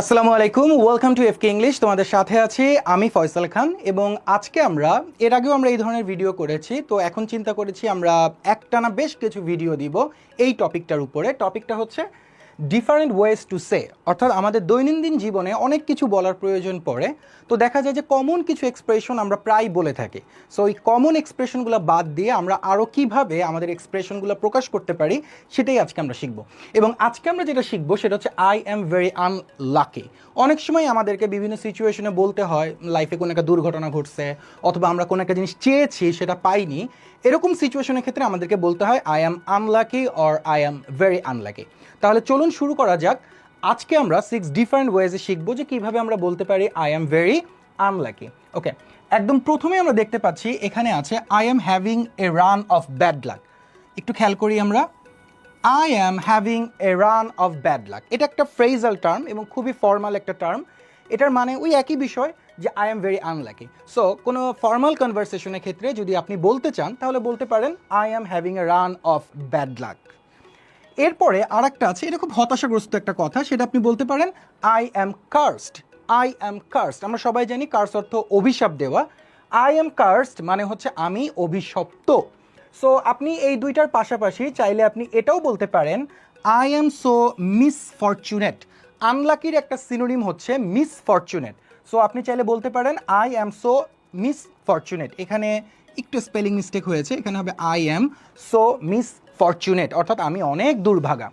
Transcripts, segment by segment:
আসসালামু আলাইকুম welcome to FK English তোমাদের সাথে আছি আমি ফয়সাল খান এবং আজকে আমরা, এর আগেও আমরা এই ধরনের ভিডিও করেছি, তো এখন চিন্তা করেছি আমরা একটানা বেশ কিছু ভিডিও দিব এই টপিকটার উপরে। টপিকটা হচ্ছে ডিফারেন্ট ওয়েজ টু সে অর্থাৎ আমাদের দৈনন্দিন জীবনে অনেক কিছু বলার প্রয়োজন পড়ে। তো দেখা যায় যে কমন কিছু এক্সপ্রেশন আমরা প্রায় বলে থাকি। সো এই কমন এক্সপ্রেশনগুলো বাদ দিয়ে আমরা আরও কীভাবে আমাদের এক্সপ্রেশনগুলো প্রকাশ করতে পারি, সেটাই আজকে আমরা শিখব। এবং আজকে আমরা যেটা শিখব, সেটা হচ্ছে আই অ্যাম ভেরি আনলাকি অনেক সময় আমাদেরকে বিভিন্ন সিচুয়েশনে বলতে হয় লাইফে কোনো একটা দুর্ঘটনা ঘটছে, অথবা আমরা কোনো একটা জিনিস চেয়েছি, সেটা পাইনি। এরকম সিচুয়েশনের ক্ষেত্রে আমাদেরকে বলতে হয় I am unlucky or I am very unlucky তাহলে চলুন শুরু করা যাক। আজকে আমরা সিক্স ডিফারেন্ট ওয়েজে শিখব যে কীভাবে আমরা বলতে পারি I am very unlucky okay একদম প্রথমে আমরা দেখতে পাচ্ছি এখানে আছে I am having a run of bad luck একটু খেয়াল করি আমরা I am having a run of bad luck এটা একটা ফ্রেজাল টার্ম এবং খুবই ফর্মাল একটা টার্ম এটার মানে ওই একই বিষয় যে I am very unlucky so কোনো ফর্মাল কনভারসেশনের ক্ষেত্রে যদি আপনি বলতে চান, তাহলে বলতে পারেন I am having a run of bad luck এরপরে আর একটা আছে, এটা খুব হতাশাগ্রস্ত একটা কথা, সেটা আপনি বলতে পারেন I am cursed I am cursed আমরা সবাই জানি কার্স অর্থ অভিশাপ দেওয়া। আই অ্যাম কার্সড মানে হচ্ছে আমি অভিশপ্ত। সো আপনি এই দুইটার পাশাপাশি চাইলে আপনি এটাও বলতে পারেন আই অ্যাম সো মিসফরচুনেট আনলাকির একটা সিনোনিম হচ্ছে মিসফরচুনেট সো আপনি চাইলে বলতে পারেন আই অ্যাম সো মিসফরচুনেট এখানে একটু স্পেলিং মিস্টেক হয়েছে, এখানে হবে আই অ্যাম সো মিসফরচুনেট অর্থাৎ আমি অনেক দুর্ভাগা।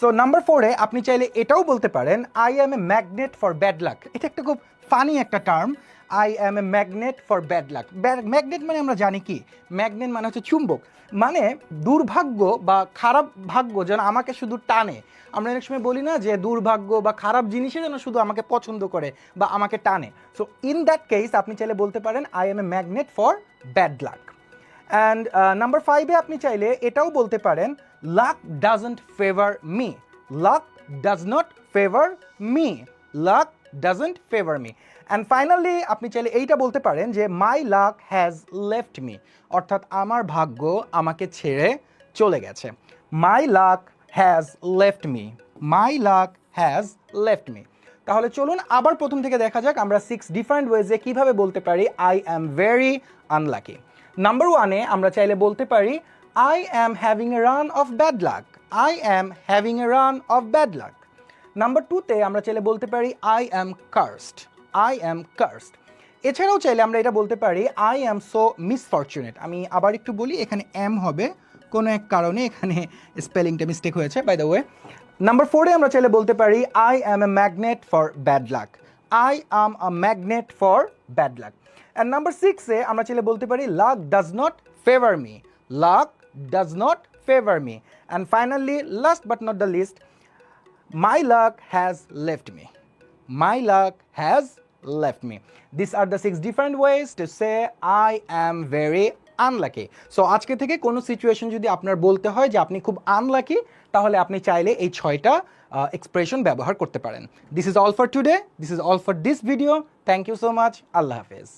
সো নাম্বার ফোরে আপনি চাইলে এটাও বলতে পারেন I am a magnet for bad luck এটা একটা খুব ফানি একটা term I am a magnet for bad luck magnet মানে আমরা জানি কি? ম্যাগনেট মানে হচ্ছে চুম্বক। মানে দুর্ভাগ্য বা খারাপ ভাগ্য যেন আমাকে শুধু টানে। আমরা অনেক সময় বলি না যে দুর্ভাগ্য বা খারাপ জিনিসে যেন শুধু আমাকে পছন্দ করে বা আমাকে টানে। সো ইন দ্যাট কেস আপনি চাইলে বলতে পারেন I am a magnet for bad luck and number ফাইভে আপনি চাইলে এটাও বলতে পারেন luck doesn't favour me luck does not favour me luck doesn't favour me and finally আপনি চাইলে এইটা বলতে পারেন যে my luck has left me অর্থাৎ আমার ভাগ্য আমাকে ছেড়ে চলে গেছে। My luck has left me my luck has left me তাহলে চলুন আবার প্রথম থেকে দেখা যাক আমরা সিক্স ডিফারেন্ট ওয়েজে কীভাবে বলতে পারি I am very unlucky number ওয়ানে আমরা চাইলে বলতে পারি I am having a run of bad luck I am having a run of bad luck number টুতে আমরা চাইলে বলতে পারি I am cursed I am cursed এছাড়াও চাইলে আমরা এটা বলতে পারি আই অ্যাম সো মিসফরচুনেট আমি আবার একটু বলি, এখানে এম হবে। কোনো এক কারণে এখানে স্পেলিংটা মিস্টেক হয়েছে বাই দ্য ওয়ে নাম্বার ফোরে আমরা চাইলে বলতে পারি I am a magnet for bad luck I am a magnet for bad luck and number সিক্সে আমরা চাইলে বলতে পারি luck does not favour me luck does not favour me and finally last but not the least my luck has left me. My luck has left me. These are the six different ways to say, i am very unlucky so আজকে থেকে কোনো situation যদি আপনার বলতে হয় যে আপনি খুব আনলাকি তাহলে আপনি চাইলে এই ছয়টা এক্সপ্রেশন ব্যবহার করতে পারেন। This is all for today this is all for this video thank you so much আল্লাহ হাফেজ।